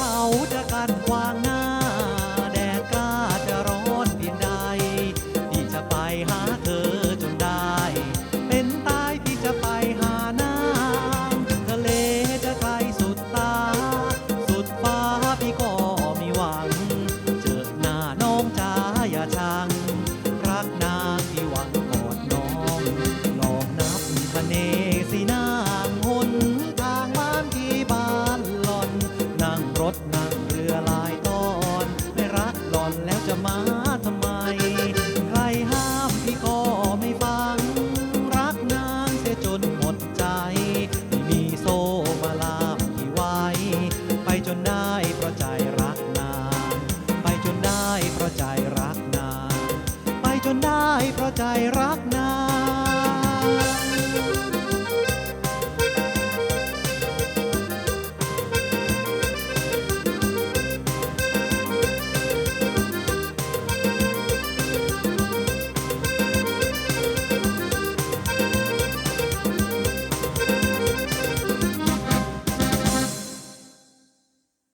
เขาเดิ จะมาทำไม ใครห้ามพี่ก็ไม่ฟัง รักนางเสียจนหมดใจ ไม่มีโซ่มาลามที่ไว้ ไปจนได้เพราะใจรักนาง ไปจนได้เพราะใจรักนาง ไปจนได้เพราะใจรักนาง